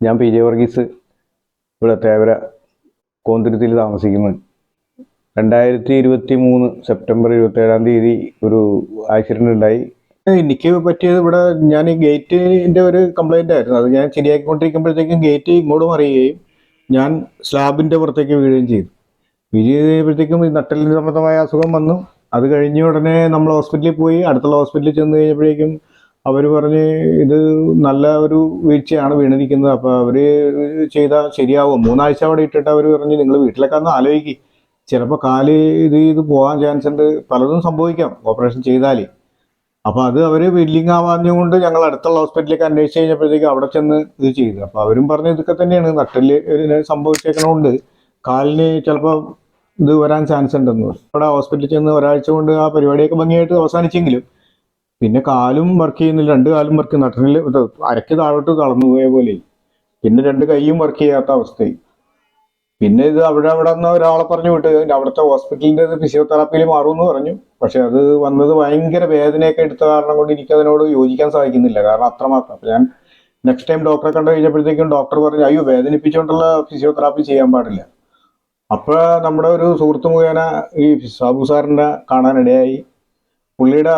ഞാൻ P J Varghese ഇവിടെ തേവര കോന്തുരുത്തിയിൽ താമസിക്കുന്നു. രണ്ടായിരത്തി ഇരുപത്തി മൂന്ന് സെപ്റ്റംബർ ഇരുപത്തേഴാം തീയതി ഒരു ആക്സിഡന്റ് ഉണ്ടായി. എനിക്ക് പറ്റിയത് ഇവിടെ ഞാൻ ഈ ഗേറ്റിന്റെ ഒരു കംപ്ലൈന്റ് ആയിരുന്നു. അത് ഞാൻ ശരിയാക്കിക്കൊണ്ടിരിക്കുമ്പോഴത്തേക്കും ഗേറ്റ് ഇങ്ങോട്ട് മറിയുകയും ഞാൻ സ്ലാബിന്റെ പുറത്തേക്ക് വീഴുകയും ചെയ്തു. വീഴുക ചെയ്യുമ്പോഴത്തേക്കും ഈ നട്ടലിന് സംബന്ധമായ അസുഖം വന്നു. അത് കഴിഞ്ഞ ഉടനെ നമ്മൾ ഹോസ്പിറ്റലിൽ പോയി അടുത്തുള്ള ഹോസ്പിറ്റലിൽ ചെന്ന് കഴിഞ്ഞപ്പോഴേക്കും അവർ പറഞ്ഞ് ഇത് നല്ല ഒരു വീഴ്ചയാണ് വീണിരിക്കുന്നത്. അപ്പോൾ അവർ ചെയ്താൽ ശരിയാവും? മൂന്നാഴ്ച അവിടെ ഇട്ടിട്ട് അവർ പറഞ്ഞ് നിങ്ങൾ വീട്ടിലൊക്കെ ഒന്ന് ആലോചിക്കും. ചിലപ്പോൾ കാൽ ഇത് ഇത് പോകാൻ ചാൻസ് ഉണ്ട്. പലതും സംഭവിക്കാം. ഓപ്പറേഷൻ ചെയ്താൽ അപ്പോൾ അത് അവർ ബില്ലിങ് ആവാഞ്ഞുകൊണ്ട് ഞങ്ങൾ അടുത്തുള്ള ഹോസ്പിറ്റലിലേക്ക് അന്വേഷിച്ച് കഴിഞ്ഞപ്പോഴത്തേക്ക് അവിടെ ചെന്ന് ഇത് ചെയ്തു. അപ്പോൾ അവരും പറഞ്ഞ ഇതൊക്കെ തന്നെയാണ്. നട്ടൽ സംഭവിച്ചേക്കണോണ്ട് കാലിന് ചിലപ്പോൾ ഇത് വരാൻ ചാൻസ് ഉണ്ടെന്ന്. അവിടെ ഹോസ്പിറ്റലിൽ ചെന്ന് ഒരാഴ്ച കൊണ്ട് ആ പരിപാടിയൊക്കെ ഭംഗിയായിട്ട് അവസാനിച്ചെങ്കിലും പിന്നെ കാലും വർക്ക് ചെയ്യുന്നില്ല രണ്ട് കാലും വർക്ക് നട്ടലിൽ ഇത് അരക്ക് താഴോട്ട് തളർന്നു പോയ പോലെ. പിന്നെ രണ്ട് കൈയും വർക്ക് ചെയ്യാത്ത അവസ്ഥയായി. പിന്നെ ഇത് അവിടെ അവിടെ നിന്ന് ഒരാളെ പറഞ്ഞു വിട്ട് അവിടുത്തെ ഹോസ്പിറ്റലിന്റെ ഫിസിയോതെറാപ്പിയിൽ മാറുമെന്ന് പറഞ്ഞു. പക്ഷെ അത് വന്നത് ഭയങ്കര വേദനയൊക്കെ എടുത്ത കാരണം കൊണ്ട് എനിക്ക് അതിനോട് യോജിക്കാൻ സാധിക്കുന്നില്ല. കാരണം അത്രമാത്രം. അപ്പൊ ഞാൻ നെക്സ്റ്റ് ടൈം ഡോക്ടറെ കണ്ടു കഴിഞ്ഞപ്പോഴത്തേക്കും ഡോക്ടർ പറഞ്ഞു അയ്യോ വേദനിപ്പിച്ചുകൊണ്ടുള്ള ഫിസിയോതെറാപ്പി ചെയ്യാൻ പാടില്ല. അപ്പോൾ നമ്മുടെ ഒരു സുഹൃത്ത് മുഖേന ഈ സാബു സാറിനെ കാണാനിടയായി. പുള്ളിയുടെ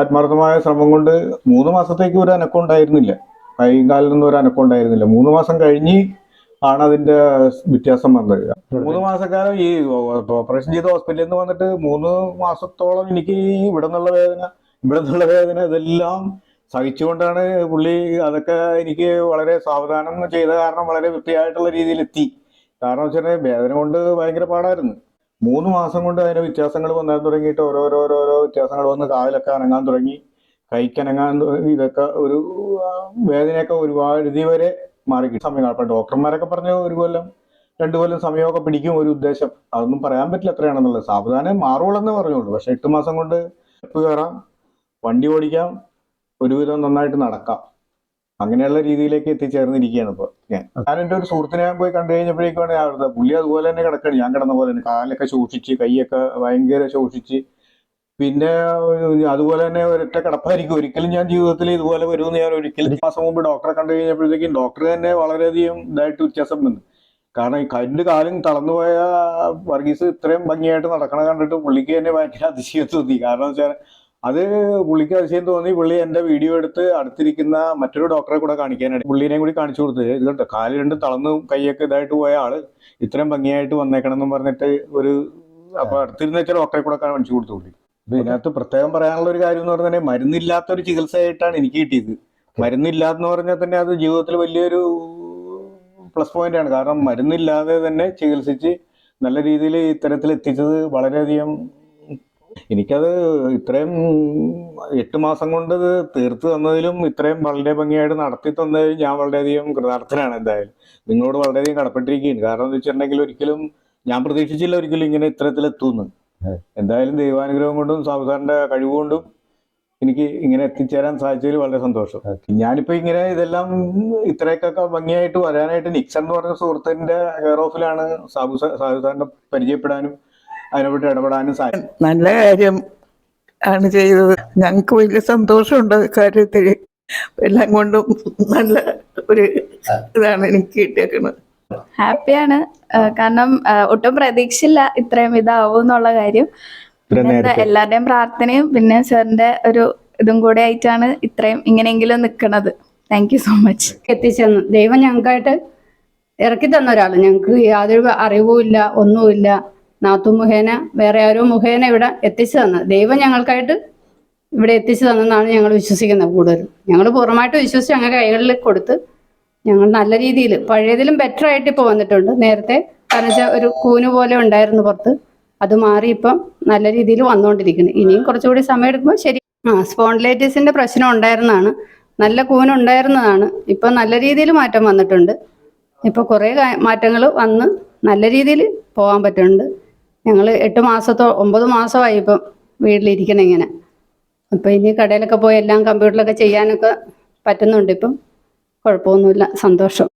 ആത്മാർത്ഥമായ ശ്രമം കൊണ്ട് മൂന്ന് മാസത്തേക്ക് ഒരു അനക്കം ഉണ്ടായിരുന്നില്ല. കൈയും കാലിൽ നിന്നും ഒരു അനക്കം ഉണ്ടായിരുന്നില്ല. മൂന്ന് മാസം കഴിഞ്ഞ് ആണ് അതിന്റെ വ്യത്യാസം വന്നത്. മൂന്ന് മാസക്കാലം ഈ ഓപ്പറേഷൻ ചെയ്ത ഹോസ്പിറ്റലിൽ നിന്ന് വന്നിട്ട് മൂന്ന് മാസത്തോളം എനിക്ക് ഇവിടെ നിന്നുള്ള വേദന ഇവിടെ നിന്നുള്ള വേദന ഇതെല്ലാം സഹിച്ചുകൊണ്ടാണ് പുള്ളി അതൊക്കെ എനിക്ക് വളരെ സാവധാനം ചെയ്ത കാരണം വളരെ വൃത്തിയായിട്ടുള്ള രീതിയിൽ എത്തി കാരണം വെച്ചാൽ വേദന കൊണ്ട് ഭയങ്കര പാടായിരുന്നു. മൂന്ന് മാസം കൊണ്ട് അതിന്റെ വ്യത്യാസങ്ങൾ വന്നാൻ തുടങ്ങിയിട്ട് ഓരോരോരോരോ വ്യത്യാസങ്ങൾ വന്ന് കാലിലൊക്കെ അനങ്ങാൻ തുടങ്ങി. കൈക്കനങ്ങാൻ തുടങ്ങി ഇതൊക്കെ ഒരു വേദനയൊക്കെ ഒരുപാട് ഇതി വരെ മാറി സമയം അപ്പൊ ഡോക്ടർമാരൊക്കെ പറഞ്ഞ ഒരു കൊല്ലം രണ്ടു കൊല്ലം സമയമൊക്കെ പിടിക്കും ഒരു ഉദ്ദേശം. അതൊന്നും പറയാൻ പറ്റില്ല എത്രയാണെന്നുള്ളത് സാവധാനം മാറുള്ളെന്ന് പറഞ്ഞോളൂ പക്ഷെ എട്ട് മാസം കൊണ്ട് കയറാം വണ്ടി ഓടിക്കാം ഒരുവിധം നന്നായിട്ട് നടക്കാം. അങ്ങനെയുള്ള രീതിയിലേക്ക് എത്തിച്ചേർന്നിരിക്കുകയാണ് ഇപ്പൊ ഞാൻ. ഞാൻ എന്റെ ഒരു സുഹൃത്തിനെ ഞാൻ പോയി കണ്ടു കഴിഞ്ഞപ്പോഴേക്കാണ് അവിടുത്തെ പുള്ളി അതുപോലെ തന്നെ കിടക്കണം. ഞാൻ കിടന്ന പോലെ തന്നെ കാലൊക്കെ ശോഷിച്ച് കൈയൊക്കെ ഭയങ്കര ശോഷിച്ച് പിന്നെ അതുപോലെ തന്നെ ഒരൊറ്റ കിടപ്പായിരിക്കും. ഒരിക്കലും ഞാൻ ജീവിതത്തിൽ ഇതുപോലെ വരുമെന്ന് ഞാൻ ഒരിക്കലും ഒരു മാസം മുമ്പ് ഡോക്ടറെ കണ്ടു കഴിഞ്ഞപ്പോഴത്തേക്കും ഡോക്ടർ തന്നെ വളരെയധികം ഇതായിട്ട് വ്യത്യാസം വന്നു. കാരണം ഈ കാലം കാലും തളർന്നുപോയ വർഗീസ് ഇത്രയും ഭംഗിയായിട്ട് നടക്കണ കണ്ടിട്ട് പുള്ളിക്ക് തന്നെ ഭയങ്കര അതിശയം തോന്നി. കാരണം വെച്ചാൽ അത് പുള്ളിക്ക് അതിശയം തോന്നി. പുള്ളി എന്റെ വീഡിയോ എടുത്ത് അടുത്തിരിക്കുന്ന മറ്റൊരു ഡോക്ടറെ കൂടെ കാണിക്കാനായിട്ട് പുള്ളിനെ കൂടി കാണിച്ചു കൊടുത്ത്. ഇതുണ്ട്. കാൽ രണ്ട് തളന്ന് കൈയൊക്കെ ഇതായിട്ട് പോയ ആൾ ഇത്രയും ഭംഗിയായിട്ട് വന്നേക്കണം എന്ന് പറഞ്ഞിട്ട് ഒരു അപ്പൊ അടുത്തിരുന്ന വെച്ചാൽ ഡോക്ടറെ കൂടെ കാണിച്ചു കൊടുത്തു പുള്ളി. ഇതിനകത്ത് പ്രത്യേകം പറയാനുള്ള ഒരു കാര്യം എന്ന് പറഞ്ഞാൽ മരുന്നില്ലാത്ത ഒരു ചികിത്സയായിട്ടാണ് എനിക്ക് കിട്ടിയത്. മരുന്നില്ലാന്ന് പറഞ്ഞാൽ തന്നെ അത് ജീവിതത്തിൽ വലിയൊരു പ്ലസ് പോയിന്റ് ആണ്. കാരണം മരുന്നില്ലാതെ തന്നെ ചികിത്സിച്ച് നല്ല രീതിയിൽ ഇത്തരത്തിൽ എത്തിച്ചത് വളരെയധികം എനിക്കത് ഇത്രയും എട്ട് മാസം കൊണ്ട് തീർത്തു തീർത്ത് തന്നതിലും ഇത്രയും വളരെ ഭംഗിയായിട്ട് നടത്തി തന്നതിലും ഞാൻ വളരെയധികം കൃതാർത്ഥനാണ് എന്തായാലും. നിങ്ങളോട് വളരെയധികം കടപ്പെട്ടിരിക്കുകയാണ്. കാരണം എന്ന് വെച്ചിട്ടുണ്ടെങ്കിൽ ഒരിക്കലും ഞാൻ പ്രതീക്ഷിച്ചില്ല ഒരിക്കലും ഇങ്ങനെ ഇത്തരത്തിൽ എത്തുമെന്ന് എന്തായാലും ദൈവാനുഗ്രഹം കൊണ്ടും സാബുസാറിന്റെ കഴിവുകൊണ്ടും എനിക്ക് ഇങ്ങനെ എത്തിച്ചേരാൻ സാധിച്ചതിൽ വളരെ സന്തോഷം. ഞാനിപ്പോ ഇങ്ങനെ ഇതെല്ലാം ഇത്രയൊക്കെ ഭംഗിയായിട്ട് വരാനായിട്ട് നിക്സൺ എന്ന് പറഞ്ഞ സുഹൃത്തിന്റെ കെയർ ഓഫിലാണ് സാബു സാ- സാബു സാറിനെ പരിചയപ്പെടാനും അതിനെപ്പറ്റി ഇടപെടാനും സാധിക്കും നല്ല കാര്യം ആണ് ചെയ്തത്. ഞങ്ങൾക്ക് വലിയ സന്തോഷമുണ്ട് കാര്യത്തിൽ എല്ലാം കൊണ്ടും നല്ല ഒരു ഇതാണ് എനിക്ക് കിട്ടിയേക്കുന്നത് ഹാപ്പിയാണ്. കാരണം ഒട്ടും പ്രതീക്ഷയില്ല ഇത്രയും ഇതാവും എന്നുള്ള കാര്യം. എല്ലാവരുടെയും പ്രാർത്ഥനയും പിന്നെ സാറിന്റെ ഒരു ഇതും കൂടെ ആയിട്ടാണ് ഇത്രയും ഇങ്ങനെയെങ്കിലും നിൽക്കുന്നത് താങ്ക് യു സോ മച്ച് എത്തിച്ചെന്ന്. ദൈവം ഞങ്ങൾക്കായിട്ട് ഇറക്കി തന്ന ഒരാൾ ഞങ്ങൾക്ക് യാതൊരു അറിവുമില്ല ഒന്നുമില്ല. നാത്തു മുഖേന വേറെ ആരോ മുഖേന ഇവിടെ എത്തിച്ചു തന്ന. ദൈവം ഞങ്ങൾക്കായിട്ട് ഇവിടെ എത്തിച്ചു തന്നെന്നാണ് ഞങ്ങൾ വിശ്വസിക്കുന്നത് കൂടുതലും. ഞങ്ങൾ പൂർണമായിട്ട് വിശ്വസിച്ച് ഞങ്ങൾ കൈകളിൽ കൊടുത്ത് ഞങ്ങൾ നല്ല രീതിയിൽ പഴയതിലും ബെറ്റർ ആയിട്ട് ഇപ്പോൾ വന്നിട്ടുണ്ട്. നേരത്തെ കാരണം ഒരു കൂന് പോലെ ഉണ്ടായിരുന്നു പുറത്ത്. അത് മാറി ഇപ്പം നല്ല രീതിയിൽ വന്നുകൊണ്ടിരിക്കുന്നു. ഇനിയും കുറച്ചുകൂടി സമയം എടുക്കുമ്പോൾ ശരി. ആ സ്പോണ്ടിലൈറ്റിസിന്റെ പ്രശ്നം ഉണ്ടായിരുന്നതാണ്. നല്ല കൂനുണ്ടായിരുന്നതാണ് ഇപ്പം നല്ല രീതിയിൽ മാറ്റം വന്നിട്ടുണ്ട്. ഇപ്പോൾ കുറേ മാറ്റങ്ങൾ വന്ന് നല്ല രീതിയിൽ പോകാൻ പറ്റുന്നുണ്ട്. ഞങ്ങൾ എട്ട് മാസത്തോ ഒമ്പത് മാസമായി ഇപ്പം വീട്ടിലിരിക്കണം ഇങ്ങനെ. അപ്പം ഇനി കടയിലൊക്കെ പോയി എല്ലാം കമ്പ്യൂട്ടറിലൊക്കെ ചെയ്യാനൊക്കെ പറ്റുന്നുണ്ട് ഇപ്പം. കുഴപ്പമൊന്നുമില്ല. സന്തോഷം.